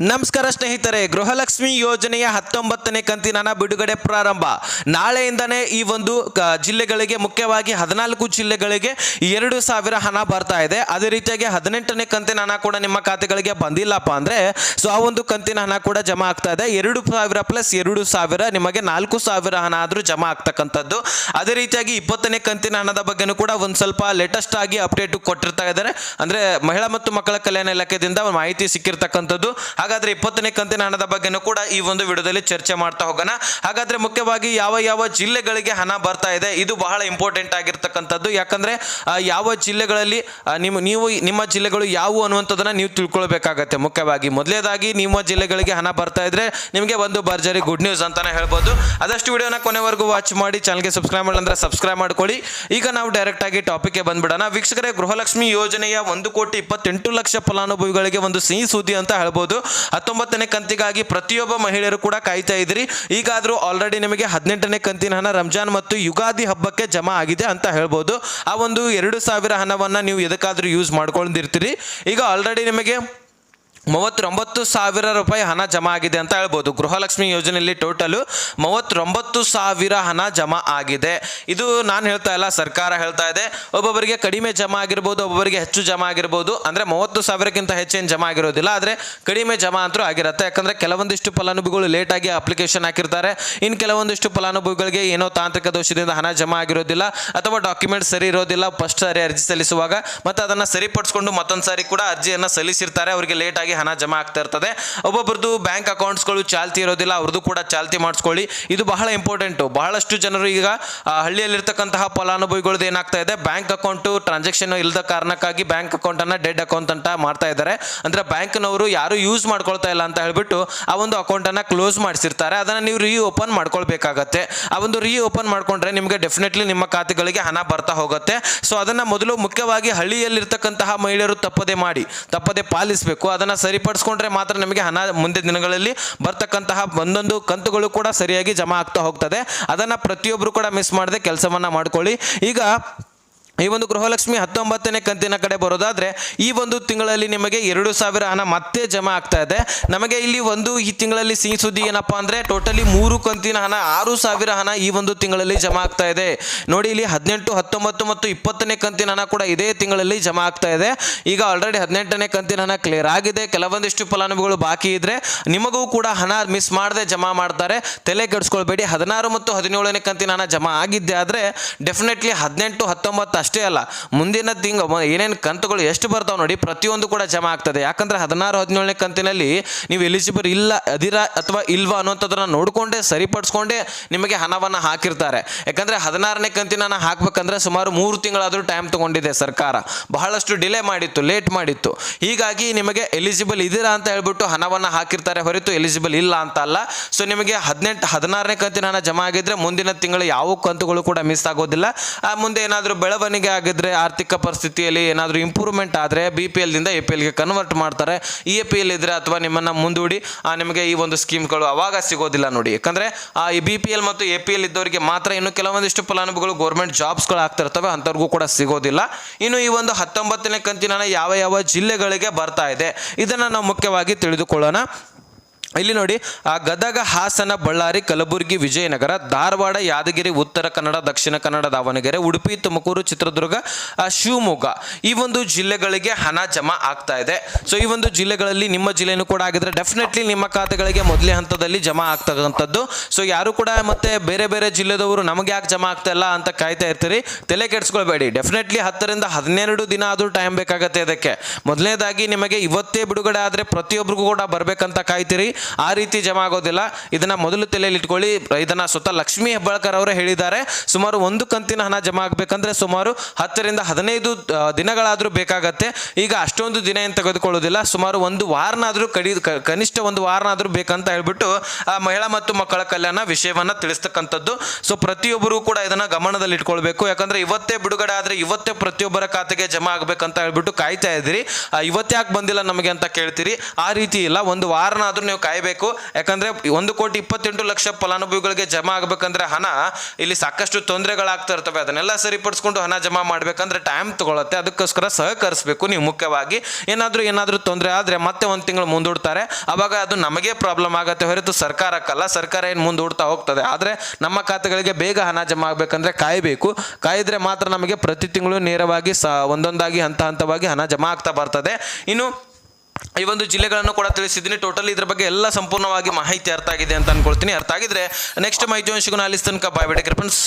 ನಮಸ್ಕಾರ ಸ್ನೇಹಿತರೆ, ಗೃಹಲಕ್ಷ್ಮಿ ಯೋಜನೆಯ ಹತ್ತೊಂಬತ್ತನೇ ಕಂತಿನ ಬಿಡುಗಡೆ ಪ್ರಾರಂಭ. ನಾಳೆಯಿಂದನೇ ಈ ಒಂದು ಜಿಲ್ಲೆಗಳಿಗೆ, ಮುಖ್ಯವಾಗಿ ಹದಿನಾಲ್ಕು ಜಿಲ್ಲೆಗಳಿಗೆ ಎರಡು ಸಾವಿರ ಹಣ ಬರ್ತಾ ಇದೆ. ಅದೇ ರೀತಿಯಾಗಿ ಹದಿನೆಂಟನೇ ಕಂತಿನ ಹಣ ಕೂಡ ನಿಮ್ಮ ಖಾತೆಗಳಿಗೆ ಬಂದಿಲ್ಲಪ್ಪ ಅಂದರೆ, ಸೊ ಆ ಒಂದು ಕಂತಿನ ಹಣ ಕೂಡ ಜಮಾ ಆಗ್ತಾ ಇದೆ. ಎರಡು ಸಾವಿರ ಪ್ಲಸ್ ಎರಡು ಸಾವಿರ ನಿಮಗೆ ನಾಲ್ಕು ಸಾವಿರ ಹಣ ಆದರೂ ಜಮಾ ಆಗ್ತಕ್ಕಂಥದ್ದು. ಅದೇ ರೀತಿಯಾಗಿ ಇಪ್ಪತ್ತನೇ ಕಂತಿನ ಹಣದ ಬಗ್ಗೆನೂ ಕೂಡ ಒಂದು ಸ್ವಲ್ಪ ಲೇಟೆಸ್ಟ್ ಆಗಿ ಅಪ್ಡೇಟ್ ಕೊಟ್ಟಿರ್ತಾ ಇದ್ದಾರೆ. ಅಂದರೆ ಮಹಿಳಾ ಮತ್ತು ಮಕ್ಕಳ ಕಲ್ಯಾಣ ಇಲಾಖೆಯಿಂದ ಮಾಹಿತಿ ಸಿಕ್ಕಿರ್ತಕ್ಕಂಥದ್ದು. ಹಾಗಾದ್ರೆ ಇಪ್ಪತ್ತನೇ ಕಂತಿನ ಹಣದ ಬಗ್ಗೆನೂ ಕೂಡ ಈ ಒಂದು ವಿಡಿಯೋದಲ್ಲಿ ಚರ್ಚೆ ಮಾಡ್ತಾ ಹೋಗೋಣ. ಹಾಗಾದ್ರೆ ಮುಖ್ಯವಾಗಿ ಯಾವ ಯಾವ ಜಿಲ್ಲೆಗಳಿಗೆ ಹಣ ಬರ್ತಾ ಇದೆ, ಇದು ಬಹಳ ಇಂಪಾರ್ಟೆಂಟ್ ಆಗಿರ್ತಕ್ಕಂಥದ್ದು. ಯಾಕಂದ್ರೆ ಯಾವ ಜಿಲ್ಲೆಗಳಲ್ಲಿ ನಿಮ್ಮ, ನೀವು, ನಿಮ್ಮ ಜಿಲ್ಲೆಗಳು ಯಾವುವು ಅನ್ನುವಂಥದ್ದನ್ನ ನೀವು ತಿಳ್ಕೊಳ್ಬೇಕಾಗತ್ತೆ. ಮುಖ್ಯವಾಗಿ ಮೊದಲೇದಾಗಿ ನಿಮ್ಮ ಜಿಲ್ಲೆಗಳಿಗೆ ಹಣ ಬರ್ತಾ ಇದ್ರೆ ನಿಮಗೆ ಒಂದು ಭರ್ಜರಿ ಗುಡ್ ನ್ಯೂಸ್ ಅಂತಾನೆ ಹೇಳ್ಬೋದು. ಆದಷ್ಟು ವಿಡಿಯೋನ ಕೊನೆವರೆಗೂ ವಾಚ್ ಮಾಡಿ ಚಾನಲ್ಗೆ ಸಬ್ಸ್ಕ್ರೈಬ್ ಮಾಡಿದ್ರೆ ಸಬ್ಸ್ಕ್ರೈಬ್ ಮಾಡ್ಕೊಳ್ಳಿ. ಈಗ ನಾವು ಡೈರೆಕ್ಟ್ ಆಗಿ ಟಾಪಿಕ್ಗೆ ಬಂದ್ಬಿಡೋಣ. ವೀಕ್ಷಕರೇ, ಗೃಹಲಕ್ಷ್ಮಿ ಯೋಜನೆಯ ಒಂದು ಕೋಟಿ ಇಪ್ಪತ್ತೆಂಟು ಲಕ್ಷ ಫಲಾನುಭವಿಗಳಿಗೆ ಒಂದು ಸಿಹಿ ಸುದ್ದಿ ಅಂತ ಹೇಳ್ಬೋದು. ಹತ್ತೊಂಬತ್ತನೇ ಕಂತಿಗಾಗಿ ಪ್ರತಿಯೊಬ್ಬ ಮಹಿಳೆಯರು ಕೂಡ ಕಾಯ್ತಾ ಇದ್ರಿ ಈಗಾದರೂ ಆಲ್ರೆಡಿ ನಿಮಗೆ ಹದಿನೆಂಟನೇ ಕಂತಿನ ಹಣ ರಂಜಾನ್ ಮತ್ತು ಯುಗಾದಿ ಹಬ್ಬಕ್ಕೆ ಜಮಾ ಆಗಿದೆ ಅಂತ ಹೇಳ್ಬೋದು. ಆ ಒಂದು ಎರಡು ಸಾವಿರ ಹಣವನ್ನು ನೀವು ಎದಕ್ಕಾದ್ರೂ ಯೂಸ್ ಮಾಡ್ಕೊಂಡಿರ್ತೀರಿ. ಈಗ ಆಲ್ರೆಡಿ ನಿಮಗೆ ಮೂವತ್ತೊಂಬತ್ತು ಸಾವಿರ ರೂಪಾಯಿ ಹಣ ಜಮಾ ಆಗಿದೆ ಅಂತ ಹೇಳ್ಬೋದು. ಗೃಹಲಕ್ಷ್ಮಿ ಯೋಜನೆಯಲ್ಲಿ ಟೋಟಲು ಮೂವತ್ತೊಂಬತ್ತು ಸಾವಿರ ಹಣ ಜಮಾ ಆಗಿದೆ. ಇದು ನಾನು ಹೇಳ್ತಾ ಇಲ್ಲ, ಸರ್ಕಾರ ಹೇಳ್ತಾ ಇದೆ. ಒಬ್ಬೊಬ್ಬರಿಗೆ ಕಡಿಮೆ ಜಮಾ ಆಗಿರ್ಬೋದು, ಒಬ್ಬೊಬ್ಬರಿಗೆ ಹೆಚ್ಚು ಜಮಾ ಆಗಿರ್ಬೋದು. ಅಂದರೆ ಮೂವತ್ತು ಸಾವಿರಕ್ಕಿಂತ ಹೆಚ್ಚೇನು ಜಮಾ ಆಗಿರೋದಿಲ್ಲ, ಆದರೆ ಕಡಿಮೆ ಜಮಾ ಅಂತೂ ಆಗಿರುತ್ತೆ. ಯಾಕಂದರೆ ಕೆಲವೊಂದಿಷ್ಟು ಫಲಾನುಭವಿಗಳು ಲೇಟಾಗಿ ಅಪ್ಲಿಕೇಶನ್ ಹಾಕಿರ್ತಾರೆ. ಇನ್ನು ಕೆಲವೊಂದಿಷ್ಟು ಫಲಾನುಭವಿಗಳಿಗೆ ಏನೋ ತಾಂತ್ರಿಕ ದೋಷದಿಂದ ಹಣ ಜಮಾ ಆಗಿರೋದಿಲ್ಲ, ಅಥವಾ ಡಾಕ್ಯುಮೆಂಟ್ ಸರಿ ಇರೋದಿಲ್ಲ, ಫಸ್ಟ್ ಸಾರಿ ಅರ್ಜಿ ಸಲ್ಲಿಸುವಾಗ, ಮತ್ತು ಅದನ್ನು ಸರಿಪಡಿಸ್ಕೊಂಡು ಮತ್ತೊಂದು ಸಾರಿ ಕೂಡ ಅರ್ಜಿಯನ್ನು ಸಲ್ಲಿಸಿರ್ತಾರೆ. ಅವರಿಗೆ ಲೇಟಾಗಿ ಹಣ ಜಮಾ ಆಗ್ತಾ ಇರ್ತದೆ. ಒಬ್ಬೊಬ್ರದ್ದು ಬ್ಯಾಂಕ್ ಅಕೌಂಟ್ಸ್ಗಳು ಚಾಲ್ತಿ ಇರೋದಿಲ್ಲ, ಅವ್ರದ್ದು ಕೂಡ ಚಾಲ್ತಿ ಮಾಡಿಸ್ಕೊಳ್ಳಿ. ಇದು ಬಹಳ ಇಂಪಾರ್ಟೆಂಟು ಬಹಳಷ್ಟು ಜನರು ಈಗ ಹಳ್ಳಿಯಲ್ಲಿರ್ತಕ್ಕಂತಹ ಫಲಾನುಭವಿಗಳದ್ದು ಏನಾಗ್ತಾ ಇದೆ, ಬ್ಯಾಂಕ್ ಅಕೌಂಟು ಟ್ರಾನ್ಸಾಕ್ಷನ್ ಇಲ್ಲದ ಕಾರಣಕ್ಕಾಗಿ ಬ್ಯಾಂಕ್ ಅಕೌಂಟನ್ನು ಡೆಡ್ ಅಕೌಂಟ್ ಅಂತ ಮಾಡ್ತಾ ಇದ್ದಾರೆ. ಅಂದರೆ ಬ್ಯಾಂಕ್ನವರು ಯಾರು ಯೂಸ್ ಮಾಡ್ಕೊಳ್ತಾ ಇಲ್ಲ ಅಂತ ಹೇಳ್ಬಿಟ್ಟು ಆ ಒಂದು ಅಕೌಂಟನ್ನು ಕ್ಲೋಸ್ ಮಾಡಿಸಿರ್ತಾರೆ. ಅದನ್ನು ನೀವು ರೀ ಓಪನ್ ಮಾಡ್ಕೊಳ್ಬೇಕಾಗತ್ತೆ. ಆ ಒಂದು ರೀ ಓಪನ್ ಮಾಡಿಕೊಂಡ್ರೆ ನಿಮಗೆ ಡೆಫಿನೆಟ್ಲಿ ನಿಮ್ಮ ಖಾತೆಗಳಿಗೆ ಹಣ ಬರ್ತಾ ಹೋಗುತ್ತೆ. ಸೊ ಅದನ್ನು ಮೊದಲು ಮುಖ್ಯವಾಗಿ ಹಳ್ಳಿಯಲ್ಲಿರ್ತಕ್ಕಂತಹ ಮಹಿಳೆಯರು ತಪ್ಪದೆ ಮಾಡಿ, ತಪ್ಪದೆ ಪಾಲಿಸಬೇಕು. ಅದನ್ನು ಸರಿಪಡಿಸ್ಕೊಂಡ್ರೆ ಮಾತ್ರ ನಿಮಗೆ ಹಣ ಮುಂದೆ ದಿನಗಳಲ್ಲಿ ಬರ್ತಕ್ಕಂತಹ ಒಂದೊಂದು ಕಂತುಗಳು ಕೂಡ ಸರಿಯಾಗಿ ಜಮಾ ಆಗ್ತಾ ಹೋಗ್ತದೆ. ಅದನ್ನು ಪ್ರತಿಯೊಬ್ಬರು ಕೂಡ ಮಿಸ್ ಮಾಡದೆ ಕೆಲಸವನ್ನು ಮಾಡ್ಕೊಳ್ಳಿ. ಈಗ ಈ ಒಂದು ಗೃಹಲಕ್ಷ್ಮಿ ಹತ್ತೊಂಬತ್ತನೇ ಕಂತಿನ ಕಡೆ ಬರೋದಾದ್ರೆ, ಈ ಒಂದು ತಿಂಗಳಲ್ಲಿ ನಿಮಗೆ ಎರಡು ಸಾವಿರ ಹಣ ಮತ್ತೆ ಜಮಾ ಆಗ್ತಾ ಇದೆ. ನಮಗೆ ಇಲ್ಲಿ ಒಂದು ಈ ತಿಂಗಳಲ್ಲಿ ಸಿಹಿ ಸುದ್ದಿ ಏನಪ್ಪಾ ಅಂದ್ರೆ, ಟೋಟಲಿ ಮೂರು ಕಂತಿನ ಹಣ, ಆರು ಸಾವಿರ ಹಣ ಈ ಒಂದು ತಿಂಗಳಲ್ಲಿ ಜಮಾ ಆಗ್ತಾ ಇದೆ. ನೋಡಿ, ಇಲ್ಲಿ ಹದಿನೆಂಟು, ಹತ್ತೊಂಬತ್ತು ಮತ್ತು ಇಪ್ಪತ್ತನೇ ಕಂತಿನ ಹಣ ಕೂಡ ಇದೇ ತಿಂಗಳಲ್ಲಿ ಜಮಾ ಆಗ್ತಾ ಇದೆ. ಈಗ ಆಲ್ರೆಡಿ ಹದಿನೆಂಟನೇ ಕಂತಿನ ಹಣ ಕ್ಲಿಯರ್ ಆಗಿದೆ. ಕೆಲವೊಂದಿಷ್ಟು ಫಲಾನುಭವಿಗಳು ಬಾಕಿ ಇದ್ರೆ ನಿಮಗೂ ಕೂಡ ಹಣ ಮಿಸ್ ಮಾಡದೆ ಜಮಾ ಮಾಡ್ತಾರೆ. ತಲೆ ಕೆಡಿಸ್ಕೊಳ್ಬೇಡಿ. ಹದಿನಾರು ಮತ್ತು ಹದಿನೇಳನೇ ಕಂತಿನ ಹಣ ಜಮಾ ಆಗಿದ್ದೆ ಆದರೆ ಡೆಫಿನೆಟ್ಲಿ ಹದಿನೆಂಟು, ಹತ್ತೊಂಬತ್ತು ಅಷ್ಟೇ ಅಲ್ಲ ಮುಂದಿನ ತಿಂಗ ಏನೇನು ಕಂತುಗಳು ಎಷ್ಟು ಬರ್ತಾವೆ ನೋಡಿ, ಪ್ರತಿಯೊಂದು ಕೂಡ ಜಮಾ ಆಗ್ತದೆ. ಯಾಕಂದ್ರೆ ಹದಿನಾರು, ಹದಿನೇಳನೇ ಕಂತಿನಲ್ಲಿ ನೀವು ಎಲಿಜಿಬಲ್ ಇಲ್ಲ, ಅದಿರ ಅಥವಾ ಇಲ್ವಾ ಅನ್ನೋಂಥದ್ದನ್ನು ನೋಡಿಕೊಂಡೇ, ಸರಿಪಡಿಸ್ಕೊಂಡೇ ನಿಮಗೆ ಹಣವನ್ನು ಹಾಕಿರ್ತಾರೆ. ಯಾಕಂದ್ರೆ ಹದಿನಾರನೇ ಕಂತಿನ ಹಾಕಬೇಕಂದ್ರೆ ಸುಮಾರು ಮೂರು ತಿಂಗಳಾದರೂ ಟೈಮ್ ತಗೊಂಡಿದೆ ಸರ್ಕಾರ. ಬಹಳಷ್ಟು ಡಿಲೇ ಮಾಡಿತ್ತು ಲೇಟ್ ಮಾಡಿತ್ತು. ಹೀಗಾಗಿ ನಿಮಗೆ ಎಲಿಜಿಬಲ್ ಇದ್ದೀರಾ ಅಂತ ಹೇಳ್ಬಿಟ್ಟು ಹಣವನ್ನು ಹಾಕಿರ್ತಾರೆ ಹೊರತು ಎಲಿಜಿಬಲ್ ಇಲ್ಲ ಅಂತ ಅಲ್ಲ. ಸೊ ನಿಮಗೆ ಹದಿನೆಂಟು, ಹದಿನಾರನೇ ಕಂತಿನ ಜಮಾ ಆಗಿದ್ರೆ ಮುಂದಿನ ತಿಂಗಳು ಯಾವ ಕಂತುಗಳು ಕೂಡ ಮಿಸ್ ಆಗೋದಿಲ್ಲ. ಆ ಮುಂದೆ ಏನಾದರೂ ಬೆಳವಣಿಗೆ ಆಗಿದ್ರೆ ಆರ್ಥಿಕ ಪರಿಸ್ಥಿತಿಯಲ್ಲಿ ಏನಾದರೂ ಇಂಪ್ರೂವ್ಮೆಂಟ್ ಆದರೆ ಬಿ ಪಿ ಎಲ್ದಿಂದ ಎ ಪಿ ಎಲ್ಗೆ ಕನ್ವರ್ಟ್ ಮಾಡ್ತಾರೆ. ಇ ಎ ಪಿ ಎಲ್ ಇದ್ರೆ ಅಥವಾ ನಿಮ್ಮನ್ನು ಮುಂದೂಡಿ ಆ, ನಿಮಗೆ ಈ ಒಂದು ಸ್ಕೀಮ್ಗಳು ಅವಾಗ ಸಿಗೋದಿಲ್ಲ ನೋಡಿ. ಯಾಕಂದರೆ ಈ ಬಿ ಪಿ ಎಲ್ ಮತ್ತು ಎ ಪಿ ಎಲ್ ಇದ್ದವರಿಗೆ ಮಾತ್ರ ಇನ್ನು ಕೆಲವೊಂದಿಷ್ಟು ಫಲಾನುಭವಿಗಳು ಗೌರ್ಮೆಂಟ್ ಜಾಬ್ಸ್ಗಳು ಆಗ್ತಿರ್ತವೆ ಅಂಥವ್ರಿಗೂ ಕೂಡ ಸಿಗೋದಿಲ್ಲ. ಇನ್ನು ಈ ಒಂದು ಹತ್ತೊಂಬತ್ತನೇ ಕಂತಿನ ಯಾವ ಯಾವ ಜಿಲ್ಲೆಗಳಿಗೆ ಬರ್ತಾ ಇದೆ ಇದನ್ನು ನಾವು ಮುಖ್ಯವಾಗಿ ತಿಳಿದುಕೊಳ್ಳೋಣ. ಇಲ್ಲಿ ನೋಡಿ, ಆ ಗದಗ, ಹಾಸನ, ಬಳ್ಳಾರಿ, ಕಲಬುರಗಿ, ವಿಜಯನಗರ, ಧಾರವಾಡ, ಯಾದಗಿರಿ, ಉತ್ತರ ಕನ್ನಡ, ದಕ್ಷಿಣ ಕನ್ನಡ, ದಾವಣಗೆರೆ, ಉಡುಪಿ, ತುಮಕೂರು, ಚಿತ್ರದುರ್ಗ ಶಿವಮೊಗ್ಗ ಈ ಒಂದು ಜಿಲ್ಲೆಗಳಿಗೆ ಹಣ ಜಮಾ ಆಗ್ತಾ ಇದೆ. ಸೊ ಈ ಒಂದು ಜಿಲ್ಲೆಗಳಲ್ಲಿ ನಿಮ್ಮ ಜಿಲ್ಲೆನೂ ಕೂಡ ಆಗಿದ್ರೆ ಡೆಫಿನೆಟ್ಲಿ ನಿಮ್ಮ ಖಾತೆಗಳಿಗೆ ಮೊದಲೇ ಹಂತದಲ್ಲಿ ಜಮಾ ಆಗ್ತಕ್ಕಂಥದ್ದು. ಸೊ ಯಾರು ಕೂಡ ಮತ್ತೆ ಬೇರೆ ಬೇರೆ ಜಿಲ್ಲೆದವರು ನಮಗೆ ಯಾಕೆ ಜಮಾ ಆಗ್ತಾ ಇಲ್ಲ ಅಂತ ಕಾಯ್ತಾ ಇರ್ತೀರಿ. ತಲೆ ಕೆಡಿಸ್ಕೊಳ್ಬೇಡಿ. ಡೆಫಿನೆಟ್ಲಿ ಹತ್ತರಿಂದ ಹದಿನೆರಡು ದಿನ ಆದರೂ ಟೈಮ್ ಬೇಕಾಗತ್ತೆ ಇದಕ್ಕೆ. ಮೊದಲನೇದಾಗಿ ನಿಮಗೆ ಇವತ್ತೇ ಬಿಡುಗಡೆ ಆದರೆ ಪ್ರತಿಯೊಬ್ಬರಿಗೂ ಕೂಡ ಬರಬೇಕಂತ ಕಾಯ್ತೀರಿ. ಆ ರೀತಿ ಜಮಾ ಆಗೋದಿಲ್ಲ. ಇದನ್ನ ಮೊದಲು ತಲೆಯಲ್ಲಿ ಇಟ್ಕೊಳ್ಳಿ. ಇದನ್ನ ಸ್ವತಃ ಲಕ್ಷ್ಮೀ ಹೆಬ್ಬಾಳ್ಕರ್ ಅವರೇ ಹೇಳಿದ್ದಾರೆ. ಸುಮಾರು ಒಂದು ಕಂತಿನ ಹಣ ಜಮಾ ಆಗಬೇಕಂದ್ರೆ ಸುಮಾರು ಹತ್ತರಿಂದ ಹದಿನೈದು ದಿನಗಳಾದರೂ ಬೇಕಾಗತ್ತೆ. ಈಗ ಅಷ್ಟೊಂದು ದಿನ ಏನು ತೆಗೆದುಕೊಳ್ಳೋದಿಲ್ಲ. ಸುಮಾರು ಒಂದು ವಾರನಾದರೂ ಕಡಿ ಕನಿಷ್ಠ ಒಂದು ವಾರನಾದರೂ ಬೇಕಂತ ಹೇಳ್ಬಿಟ್ಟು, ಆ, ಮಹಿಳಾ ಮತ್ತು ಮಕ್ಕಳ ಕಲ್ಯಾಣ ವಿಷಯವನ್ನ ತಿಳಿಸ್ತಕ್ಕಂಥದ್ದು. ಸೊ ಪ್ರತಿಯೊಬ್ಬರು ಕೂಡ ಇದನ್ನ ಗಮನದಲ್ಲಿ ಇಟ್ಕೊಳ್ಬೇಕು. ಯಾಕಂದ್ರೆ ಇವತ್ತೇ ಬಿಡುಗಡೆ ಆದರೆ ಇವತ್ತೇ ಪ್ರತಿಯೊಬ್ಬರ ಖಾತೆಗೆ ಜಮಾ ಆಗಬೇಕಂತ ಹೇಳ್ಬಿಟ್ಟು ಕಾಯ್ತಾ ಇದ್ದೀರಿ. ಇವತ್ತೇ ಯಾಕೆ ಬಂದಿಲ್ಲ ನಮಗೆ ಅಂತ ಕೇಳ್ತೀರಿ. ಆ ರೀತಿ ಇಲ್ಲ. ಒಂದು ವಾರನಾದರೂ ನೀವು ಕಾಯಬೇಕು. ಯಾಕಂದ್ರೆ ಒಂದು ಕೋಟಿ ಇಪ್ಪತ್ತೆಂಟು ಲಕ್ಷ ಫಲಾನುಭವಿಗಳಿಗೆ ಜಮಾ ಆಗಬೇಕಂದ್ರೆ ಹಣ, ಇಲ್ಲಿ ಸಾಕಷ್ಟು ತೊಂದರೆಗಳಾಗ್ತಾ ಇರ್ತವೆ. ಅದನ್ನೆಲ್ಲ ಸರಿಪಡಿಸ್ಕೊಂಡು ಹಣ ಜಮಾ ಮಾಡ್ಬೇಕಂದ್ರೆ ಟೈಮ್ ತಗೊಳ್ಳುತ್ತೆ ಅದಕ್ಕೋಸ್ಕರ ಸಹಕರಿಸಬೇಕು ನೀವು ಮುಖ್ಯವಾಗಿ. ಏನಾದರೂ ಏನಾದರೂ ತೊಂದರೆ ಆದರೆ ಮತ್ತೆ ಒಂದು ತಿಂಗಳು ಮುಂದೂಡ್ತಾರೆ. ಅವಾಗ ಅದು ನಮಗೆ ಪ್ರಾಬ್ಲಮ್ ಆಗುತ್ತೆ ಹೊರತು ಸರ್ಕಾರಕ್ಕಲ್ಲ. ಸರ್ಕಾರ ಏನು ಮುಂದೂಡ್ತಾ ಹೋಗ್ತದೆ. ಆದರೆ ನಮ್ಮ ಖಾತೆಗಳಿಗೆ ಬೇಗ ಹಣ ಜಮಾ ಆಗಬೇಕಂದ್ರೆ ಕಾಯಬೇಕು. ಕಾಯಿದ್ರೆ ಮಾತ್ರ ನಮಗೆ ಪ್ರತಿ ತಿಂಗಳು ನೇರವಾಗಿ ಸ ಒಂದೊಂದಾಗಿ ಹಂತ ಹಂತವಾಗಿ ಹಣ ಜಮಾ ಆಗ್ತಾ ಬರ್ತದೆ. ಇನ್ನು ಈ ಒಂದು ಜಿಲ್ಲೆಗಳನ್ನು ಕೂಡ ತಿಳಿಸಿದ್ದೀನಿ. ಟೋಟಲ್ ಇದ್ರ ಬಗ್ಗೆ ಎಲ್ಲ ಸಂಪೂರ್ಣವಾಗಿ ಮಾಹಿತಿ ಅರ್ಥ ಆಗಿದೆ ಅಂತ ಅನ್ಕೊಳ್ತೀನಿ. ಅರ್ಥ ಆಗಿದ್ರೆ ನೆಕ್ಸ್ಟ್ ಮಾಹಿತಿ ಸಿಗೋಣ ಆಲಿಸ್ ತನಕ ಬಾಯ್ ಬೇಡ ಫ್ರೆಂಡ್ಸ್